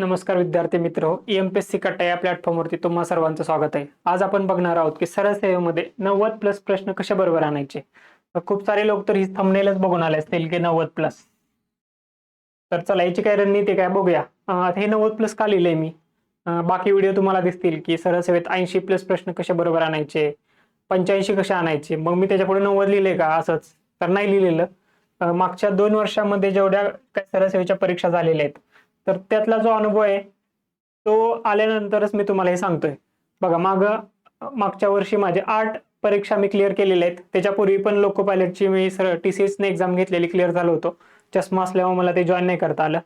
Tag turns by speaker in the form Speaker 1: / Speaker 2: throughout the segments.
Speaker 1: नमस्कार विद्यार्थी मित्र एम पी एस सी कट्टा या प्लॅटफॉर्मवरती तुम्हा सर्वांचं स्वागत आहे. आज आपण बघणार आहोत की सरळ सेवेमध्ये नव्वद प्लस प्रश्न कशा बरोबर आणायचे. तर खूप सारे लोक तर ही थंबनेलच बघून आले असतील की नव्वद प्लस तर चला याची काय रणनीती काय बघूया. हे नव्वद प्लस का लिहिलंय मी? बाकी व्हिडिओ तुम्हाला दिसतील की सरळ सेवेत ऐंशी प्लस प्रश्न कशा बरोबर आणायचे पंच्याऐंशी कसे आणायचे. मग मी त्याच्या पुढे नव्वद लिहिले का? असंच. तर नाही लिहिलेलं. मागच्या दोन वर्षामध्ये जेवढ्या काय सरळ सेवेच्या परीक्षा झालेल्या आहेत तर त्यातला जो अनुभव आहे तो आल्यानंतरच मी तुम्हाला हे सांगतोय. बघा माग मागच्या वर्षी माझे आठ परीक्षा मी क्लिअर केलेल्या आहेत. त्याच्यापूर्वी पण लोको पायलटची मी सर टी सी एसने एक्झाम घेतलेली क्लिअर झालो होतो. चष्मा असल्यामुळे मला ते जॉईन नाही करता आलं.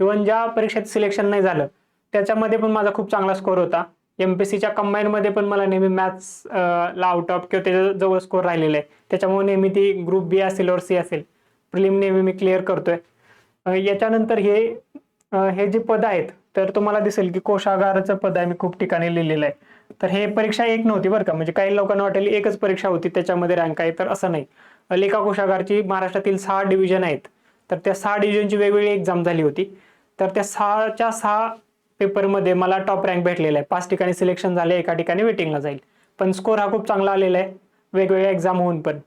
Speaker 1: इव्हन ज्या परीक्षेत सिलेक्शन नाही झालं त्याच्यामध्ये पण माझा खूप चांगला स्कोर होता. एम पी सीच्या कंबाईनमध्ये पण मला नेहमी मॅथ्स ला आउट ऑफ किंवा त्याच्याजवळ स्कोर राहिलेला आहे. त्याच्यामुळे नेहमी ती ग्रुप बी असेल और सी असेल प्रिलिम नेहमी मी क्लिअर करतोय. याच्यानंतर हे हे जे पद आहेत तर तुम्हाला दिसेल की कोशागाराचं पद आहे मी खूप ठिकाणी लिहिलेलं आहे. तर हे परीक्षा एक नव्हती बरं का म्हणजे काही लोकांना वाटेल एकच परीक्षा होती त्याच्यामध्ये रँक आहे तर असं नाही. लेखा कोशागारची महाराष्ट्रातील सहा डिव्हिजन आहेत. तर त्या सहा डिव्हिजनची वेगवेगळी एक्झाम झाली होती. तर त्या सहाच्या सहा पेपरमध्ये मला टॉप रँक भेटलेला आहे. पाच ठिकाणी सिलेक्शन झाले एका ठिकाणी वेटिंगला जाईल. पण स्कोर हा खूप चांगला आलेला आहे वेगवेगळ्या एक्झाम होऊन पण.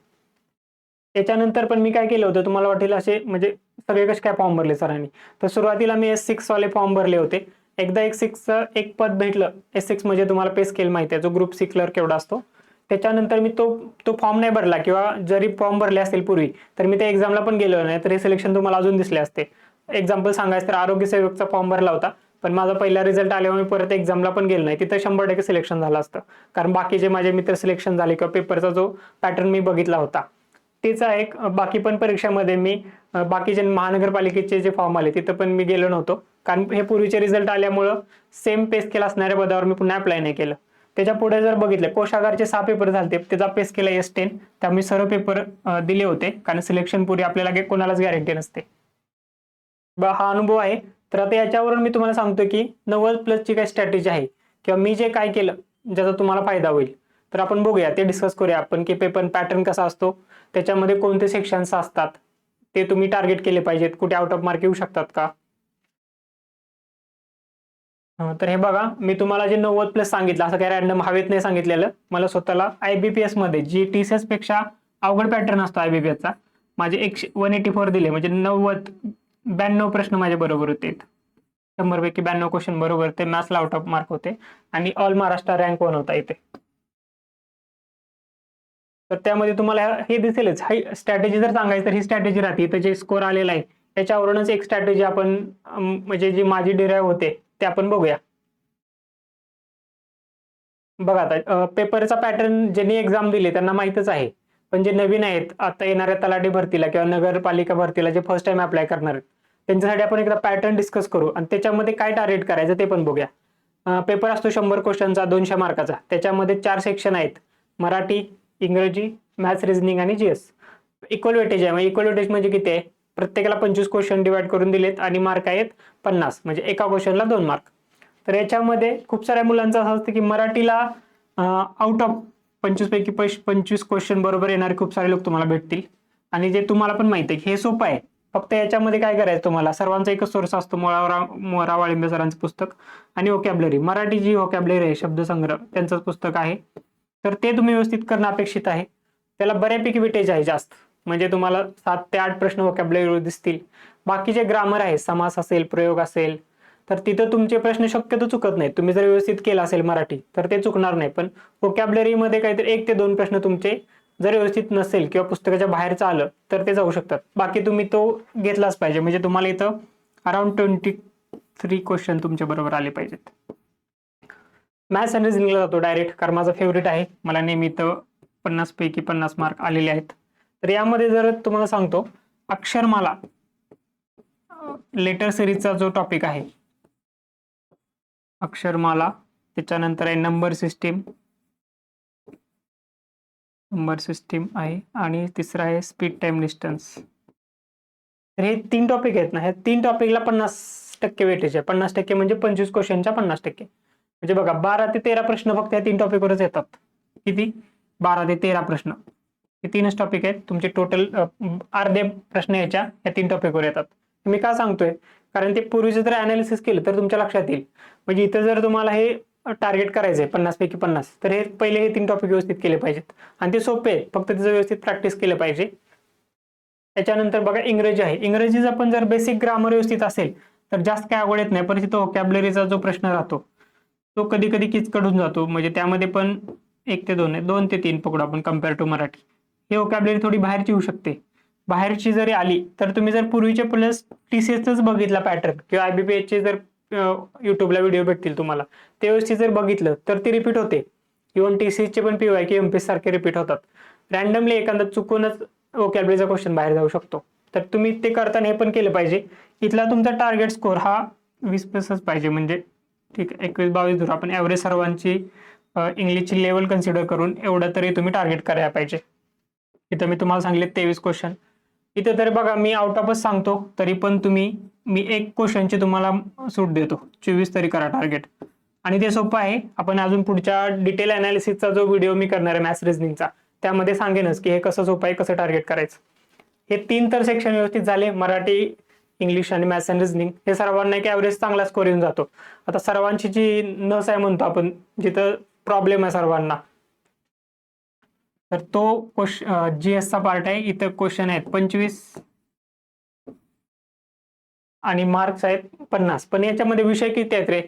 Speaker 1: त्याच्यानंतर पण मी काय केलं होतं तुम्हाला वाटेल असे म्हणजे सगळे कसे काय फॉर्म भरले सरांनी तर सुरुवातीला मी एस सिक्स वाले फॉर्म भरले होते. एकदा एक सिक्स एक पद भेटलं. एस सिक्स म्हणजे तुम्हाला पे स्केल माहिती आहे. जो ग्रुप सी क्लर्क केवढा असतो. त्याच्यानंतर मी तो तो फॉर्म नाही भरला किंवा जरी फॉर्म भरले असतील पूर्वी तर मी त्या एक्झामला पण गेलो नाही. तर हे सिलेक्शन तुम्हाला अजून दिसले असते. एक्झाम्पल सांगायचं तर आरोग्य सेवकचा फॉर्म भरला होता. पण माझा पहिला रिझल्ट आल्यामुळे मी परत एक्झामला पण गेलो नाही. तिथं शंभर टक्के सिलेक्शन झालं असतं. कारण बाकीचे माझे मित्र सिलेक्शन झाले किंवा पेपरचा जो पॅटर्न मी बघितला होता. तेचा एक बाकी पण परीक्षामध्ये मी बाकीचे महानगरपालिकेचे जे फॉर्म आले तिथं पण मी गेलो नव्हतो. कारण हे पूर्वीचे रिझल्ट आल्यामुळं सेम पे स्केल असणाऱ्या पदावर मी पुन्हा अप्लाय नाही केलं. त्याच्या पुढे जर बघितलं कोशागारचे सहा पेपर झाले त्याचा पे स्केल एस टेन त्या मी सर्व पेपर दिले होते. कारण सिलेक्शन पूर्वी आपल्याला कोणालाच गॅरंटी नसते. हा अनुभव आहे. तर आता याच्यावरून मी तुम्हाला सांगतो की नव्वद प्लसची काय स्ट्रॅटेजी आहे? किंवा मी जे काय केलं ज्याचा तुम्हाला फायदा होईल. तर आपण बघूया ते डिस्कस करूया आपण की पेपर पॅटर्न कसा असतो त्याच्यामध्ये कोणते सेक्शन्स असतात ते तुम्ही टार्गेट केले पाहिजेत कुठे आउट ऑफ मार्क येऊ शकतात का? तर हे बघा मी तुम्हाला जे नव्वद प्लस सांगितलं असं काही रॅन्डम हवेत नाही सांगितलेलं मला स्वतःला आयबीपीएसमध्ये जी टी सी एसपेक्षा अवघड पॅटर्न असतो IBPS चा माझे एकशे वन एटी फोर दिले म्हणजे नव्वद ब्याण्णव प्रश्न माझ्या बरोबर होते. शंभर पैकी ब्याण्णव क्वेश्चन बरोबर ते मॅथ्सला आउट ऑफ मार्क होते. आणि ऑल महाराष्ट्र रँक वन होता इथे. तर त्यामध्ये तुम्हाला हे दिसेलच. ही स्ट्रॅटेजी जर सांगायची तर ही स्ट्रॅटेजी राहते. इथं जे स्कोर आलेला आहे त्याच्यावरूनच एक स्ट्रॅटेजी आपण म्हणजे जी माझी डिराईव्ह होते ते आपण बघूया. बघा आता पेपरचा पॅटर्न ज्यांनी एक्झाम दिली त्यांना माहीतच आहे. पण जे नवीन आहेत आता येणाऱ्या तलाठी भरतीला किंवा नगरपालिका भरतीला जे फर्स्ट टाइम अप्लाय करणार आहेत त्यांच्यासाठी आपण एकदा पॅटर्न डिस्कस करू. आणि त्याच्यामध्ये काय टार्गेट करायचं ते पण बघूया. पेपर असतो शंभर क्वेश्चनचा दोनशे मार्काचा त्याच्यामध्ये चार सेक्शन आहेत. मराठी इंग्रजी मॅथ्स रिझनिंग आणि जीएस इक्वल वेटेज आहे. इक्वल वेटेज म्हणजे किती आहे? प्रत्येकाला पंचवीस क्वेश्चन डिवाइड करून दिलेत आणि मार्क आहेत पन्नास. म्हणजे एका क्वेश्चनला दोन मार्क तर याच्यामध्ये खूप साऱ्या मुलांचं असं असतं की मराठीला आउट ऑफ पंचवीस पैकी पैश पंचवीस क्वेश्चन बरोबर येणारे खूप सारे लोक तुम्हाला भेटतील. आणि जे तुम्हाला पण माहिती आहे की हे सोपं आहे. फक्त याच्यामध्ये काय करायचं तुम्हाला? सर्वांचा एकच सोर्स असतो मोळावरा मोरा वाळिंबे सरांचं पुस्तक आणि ओकॅबलरी मराठी जी ओकॅबलरी आहे शब्दसंग्रह त्यांचंच पुस्तक आहे. तर ते तुम्ही व्यवस्थित करणं अपेक्षित आहे. त्याला बऱ्यापैकी विटेज आहे जास्त. म्हणजे तुम्हाला सात ते आठ प्रश्न वोकॅबलरी दिसतील. बाकीचे ग्रामर आहे समास असेल प्रयोग असेल तर तिथं तुमचे प्रश्न शक्यतो चुकत नाहीत. तुम्ही जर व्यवस्थित केला असेल मराठी तर ते चुकणार नाही. पण vocabulary काहीतरी एक ते दोन प्रश्न तुमचे जर व्यवस्थित नसेल किंवा पुस्तकाच्या बाहेरचं आलं तर ते जाऊ शकतात. बाकी तुम्ही तो घेतलाच पाहिजे. म्हणजे तुम्हाला इथं अराउंड ट्वेंटी थ्री क्वेश्चन तुमच्या बरोबर आले पाहिजेत. मॅथ्स अँड रिझनिंगला जातो. डायरेक्ट कारण माझा फेवरेट आहे. मला नेहमी तर पन्नास पैकी पन्नास मार्क आलेले आहेत. तर यामध्ये जर तुम्हाला सांगतो अक्षरमाला लेटर सिरीजचा जो टॉपिक आहे अक्षरमाला त्याच्यानंतर आहे नंबर सिस्टीम नंबर सिस्टीम आहे आणि तिसरा आहे स्पीड टाइम डिस्टन्स तर हे तीन टॉपिक आहेत ना. ह्या तीन टॉपिकला पन्नास टक्के वेटेज आहे. पन्नास टक्के म्हणजे पंचवीस क्वेश्चनच्या पन्नास टक्के. म्हणजे बघा बारा ते तेरा प्रश्न फक्त या तीन टॉपिकवरच येतात. किती? बारा ते तेरा प्रश्न. हे तीनच टॉपिक आहेत. तुमचे टोटल अर्धे प्रश्न याच्या या तीन टॉपिकवर येतात. मी का सांगतोय? कारण ते पूर्वीचं जर अनालिसिस केलं तर तुमच्या लक्षात येईल. म्हणजे इथं जर तुम्हाला हे टार्गेट करायचं आहे पन्नास पैकी पन्नास तर हे पहिले हे तीन टॉपिक व्यवस्थित केले पाहिजेत. आणि ते सोपे आहेत. फक्त त्याचं व्यवस्थित प्रॅक्टिस केलं पाहिजे. त्याच्यानंतर बघा इंग्रजी आहे. इंग्रजीचा पण जर बेसिक ग्रामर व्यवस्थित असेल तर जास्त काय आवड येत नाही. पण तिथं व्होकॅबलरीचा जो प्रश्न राहतो तो कधी कधी किचकडून जातो. म्हणजे त्यामध्ये पण एक ते दोन आहे. दोन ते तीन पकडू आपण कंपेअर टू मराठी. हे ओकॅबलरी थोडी बाहेरची येऊ शकते. बाहेरची जरी आली तर तुम्ही जर पूर्वीचे प्लस टी सी एसच बघितला पॅटर्न किंवा आय बी पी एचचे जर युट्यूबला व्हिडिओ भेटतील तुम्हाला. ते व्यवस्थित जर बघितलं तर ती रिपीट होते. इव्हन टी सी एसचे पण पी वाय की एम पी सारखे रिपीट होतात. रॅन्डमली एखादा चुकूनच ओकॅबलरीचा क्वेश्चन बाहेर जाऊ शकतो. तर तुम्ही ते करताना हे पण केलं पाहिजे. इथला तुमचा टार्गेट स्कोर हा वीस प्लसच पाहिजे. म्हणजे ठीक आहे. एकवीस बावीस धरून आपण ॲव्हरेज सर्वांची इंग्लिशची लेवल कन्सिडर करून एवढं तरी तुम्ही टार्गेट करायला पाहिजे. इथं मी तुम्हाला सांगले तेवीस क्वेश्चन इथं तरी बघा मी आउट ऑफच सांगतो तरी पण तुम्ही मी एक क्वेश्चनची तुम्हाला सूट देतो. चोवीस तरी करा टार्गेट आणि ते सोपं आहे. आपण अजून पुढच्या डिटेल अनालिसिसचा जो व्हिडिओ मी करणार आहे मॅथ्स रिझनिंगचा त्यामध्ये सांगेनच की हे कसं सोपं आहे कसं टार्गेट करायचं. हे तीन तर सेक्शन व्यवस्थित झाले. मराठी इंग्लिश आणि मॅथ्स अँड रिझनिंग हे सर्वांना एक ॲव्हरेज चांगला स्कोर येऊन जातो. आता सर्वांची जी नस आहे म्हणतो आपण जिथं प्रॉब्लेम आहे सर्वांना. तर तो क्वेश्चन जी एसचा पार्ट आहे. इथं क्वेश्चन आहेत पंचवीस आणि मार्क्स आहेत पन्नास. पण याच्यामध्ये विषय किती आहेत रे?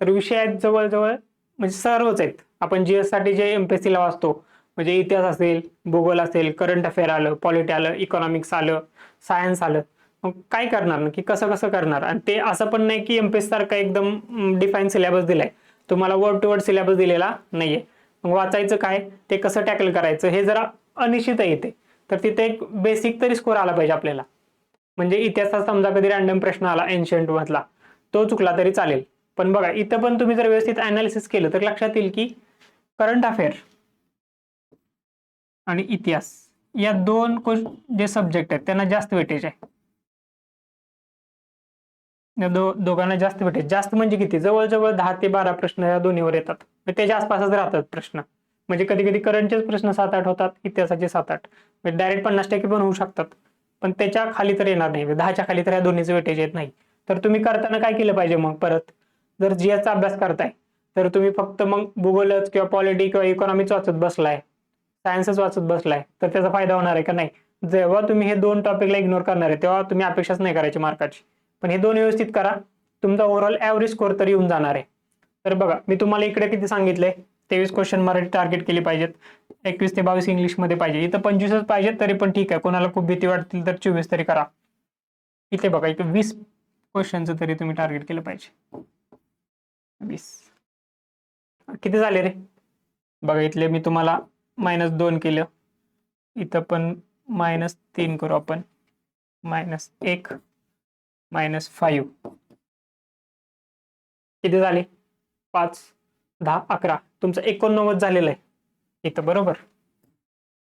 Speaker 1: तर विषय आहेत जवळजवळ म्हणजे सर्वच आहेत. आपण जी एससाठी जे एमपीएससी ला वाचतो म्हणजे इतिहास असेल भूगोल असेल करंट अफेअर आलं पॉलिटी आलं इकॉनॉमिक्स आलं सायन्स आलं मग काय करणार? ना की कसं कसं करणार? आणि ते असं पण नाही की एमपीएस सारखा एकदम डिफाईन सिलेबस दिलाय. तुम्हाला वर्ड टू वर्ड सिलेबस दिलेला नाहीये. मग वाचायचं काय? ते कसं टॅकल करायचं? हे जरा अनिश्चित येते. तर तिथे एक बेसिक तरी स्कोर आला पाहिजे आपल्याला. म्हणजे इतिहासात समजा कधी रॅन्डम प्रश्न आला एन्शियंट मधला तो चुकला तरी चालेल. पण बघा इथं पण तुम्ही जर व्यवस्थित अनालिसिस केलं तर लक्षात येईल की करंट अफेअर आणि इतिहास या दोन जे सब्जेक्ट आहेत त्यांना जास्त वेटेज आहे. दो दोघांना जास्त वेटेज जास्त म्हणजे किती? जवळजवळ दहा ते बारा प्रश्न या दोन्हीवर येतात. त्याच्या आसपासच राहतात प्रश्न. म्हणजे कधी कधी करंटचेच प्रश्न सात आठ होतात इतिहासाचे सात आठ म्हणजे डायरेक्ट पन्नास टक्के पण होऊ शकतात. पण त्याच्याखाली तर येणार नाही. दहाच्या खाली तर या दोन्हीचं वेटेज येत नाही. तर तुम्ही करताना काय केलं पाहिजे मग परत? जर जीएसचा अभ्यास करताय तर तुम्ही फक्त मग भूगोलच किंवा पॉलिटी किंवा इकॉनॉमिक्स वाचत बसलाय. सायन्सच वाचत बसलाय. तर त्याचा फायदा होणार आहे का? नाही. जेव्हा तुम्ही हे दोन टॉपिकला इग्नोर करणार आहे तेव्हा तुम्ही अपेक्षाच नाही करायची मार्काची पण हे दोन व्यवस्थित करा. तुमचा ओव्हरऑल ॲव्हरेज स्कोर तरी येऊन जाणार आहे. तर बघा मी तुम्हाला इकडे किती सांगितलंय? तेवीस क्वेश्चन मराठी टार्गेट केले पाहिजेत. एकवीस ते बावीस इंग्लिशमध्ये पाहिजे. इथं पंचवीसच पाहिजेत तरी पण ठीक आहे. कोणाला खूप भीती वाटतील तर चोवीस तरी करा. इथे बघा इथे वीस क्वेश्चनचं तरी तुम्ही टार्गेट केलं पाहिजे. वीस. किती झाले रे? बघा इथले मी तुम्हाला मायनस दोन केलं. इथं पण मायनस तीन करू आपण. मायनस एक. मायनस फाईव्ह किती झाले? पाच दहा अकरा. तुमचं एकोणनव्वद झालेलं आहे. इथं बरोबर.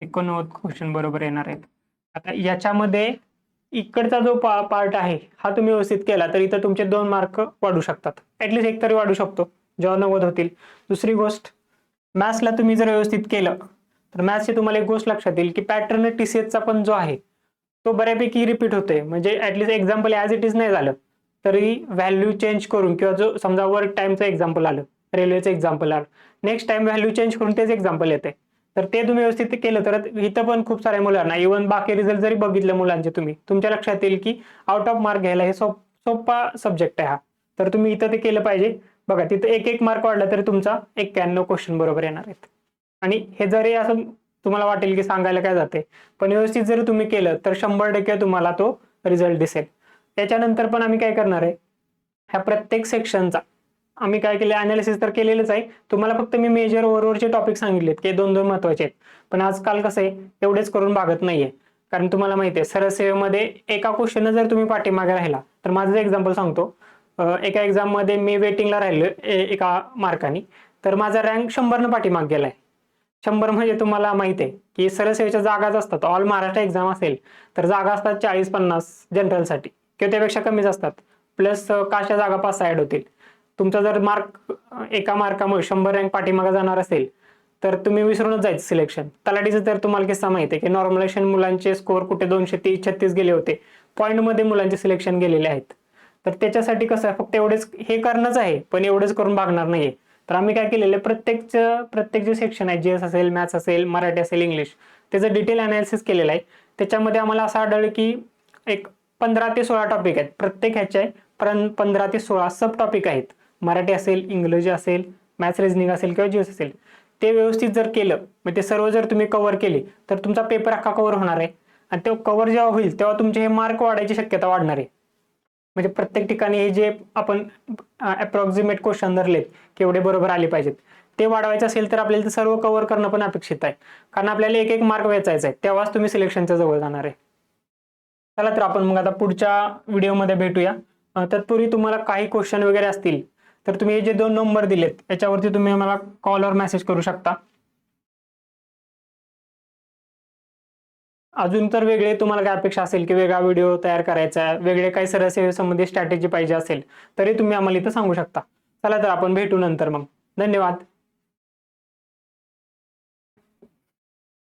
Speaker 1: एकोणनव्वद क्वेश्चन बरोबर येणार आहेत. आता याच्यामध्ये इकडचा जो पा पार्ट आहे हा तुम्ही व्यवस्थित केला तर इथं तुमचे दोन मार्क वाढू शकतात. ऍटलिस्ट एक तरी वाढू शकतो जेव्हा नव्वद होतील. दुसरी गोष्ट मॅथ्सला तुम्ही जर व्यवस्थित केलं तर मॅथ्सची तुम्हाला एक गोष्ट लक्षात येईल की पॅटर्न टी सी एचचा पण जो आहे तो बऱ्यापैकी रिपीट होतोय. म्हणजे at least example as it is नाही झालं तरी व्हॅल्यू चेंज करून किंवा जो समजा वर्क टाईमचं एक्झाम्पल आलं रेल्वेचं एक्झाम्पल आलं नेक्स्ट टाइम व्हॅल्यू चेंज करून तेच एक्झाम्पल येते तर ते तुम्ही व्यवस्थित केलं तर इथं पण खूप साऱ्या मुलांना इव्हन बाकी रिझल्ट जरी बघितले मुलांचे तुम्ही तुमच्या लक्षात येईल की आउट ऑफ मार्क घ्यायला हे सोप सोपा सब्जेक्ट आहे हा. तर तुम्ही इथं ते केलं पाहिजे. बघा तिथं एक एक मार्क वाढला तरी तुमचा एक्क्याण्णव क्वेश्चन बरोबर येणार आहेत. आणि हे जरी असं तुम्हाला वाटेल की सांगायला काय जाते. पण व्यवस्थित जर तुम्ही केलं तर शंभर टक्के तुम्हाला तो रिझल्ट दिसेल. त्याच्यानंतर पण आम्ही काय करणार आहे? ह्या प्रत्येक सेक्शनचा आम्ही काय केलं अनालिसिस तर केलेलंच आहे. तुम्हाला फक्त मी मेजर ओव्हरचे टॉपिक सांगितलेत की दोन दोन महत्त्वाचे आहेत. पण आजकाल कसं आहे एवढेच करून भागत नाहीये. कारण तुम्हाला माहिती आहे सरळ सेवेमध्ये एका क्वेश्चन जर तुम्ही पाठीमागे राहिला तर माझं एक्झाम्पल सांगतो. एका एक्झाममध्ये मी वेटिंगला राहिलो एका मार्काने तर माझा रँक शंभरनं पाठीमाग गेलाय. शंभर म्हणजे तुम्हाला माहिती आहे की सरळ सेवेच्या जागाच असतात. ऑल महाराष्ट्र एक्झाम असेल तर जागा असतात चाळीस पन्नास जनरलसाठी किंवा त्यापेक्षा कमीच असतात. प्लस काशा जागा पाच साईड होतील. तुमचा जर मार्क एका मार्कामुळे शंभर रँक पाठीमागे जाणार असेल तर तुम्ही विसरूनच जायचं सिलेक्शन तलाठीचं तर तुम्हाला किस्सा माहिती आहे की नॉर्मलायझेशन मुलांचे स्कोर कुठे दोनशे तीस छत्तीस गेले होते. पॉईंटमध्ये मुलांचे सिलेक्शन गेलेले आहेत. तर त्याच्यासाठी कसं आहे फक्त एवढेच हे करणंच आहे पण एवढेच करून भागणार नाहीये. तर आम्ही काय केलेलं आहे प्रत्येकचं प्रत्येक जे सेक्शन आहे जीएस असेल मॅथ्स असेल मराठी असेल इंग्लिश त्याचं डिटेल अनालिसिस केलेलं आहे. त्याच्यामध्ये आम्हाला असं आढळलं की एक पंधरा ते सोळा टॉपिक आहेत. प्रत्येक ह्याचे पण पंधरा ते सोळा सब टॉपिक आहेत. मराठी असेल इंग्रजी असेल मॅथ्स रिजनिंग असेल किंवा जीएस असेल. ते व्यवस्थित जर केलं मग ते सर्व जर तुम्ही कव्हर केले तर तुमचा पेपर अख्खा कव्हर होणार आहे. आणि तो कव्हर जेव्हा होईल तेव्हा तुमचे हे मार्क वाढायची शक्यता वाढणार आहे. म्हणजे प्रत्येक ठिकाणी हे जे आपण अप्रॉक्झिमेट क्वेश्चन धरले की एवढे बरोबर आले पाहिजेत. ते वाढवायचं असेल तर आपल्याला ते सर्व कव्हर करणं पण अपेक्षित आहे. कारण आपल्याला एक एक मार्क वेचायचा आहे. तेव्हाच तुम्ही सिलेक्शनच्या जवळ जाणार आहे. चला तर आपण मग आता पुढच्या व्हिडिओमध्ये भेटूया. तत्पूर्वी तुम्हाला काही क्वेश्चन वगैरे असतील तर तुम्ही हे जे दोन नंबर दिलेत याच्यावरती तुम्ही मला कॉलवर मेसेज करू शकता. अजून तर वेगळे तुम्हाला काय अपेक्षा असेल की वेगळा व्हिडिओ तयार करायचा आहे वेगळे काही सरसेवेसंबंधी स्ट्रॅटेजी पाहिजे असेल तरी तुम्ही आम्हाला इथं सांगू शकता. चला तर आपण भेटू नंतर मग. धन्यवाद.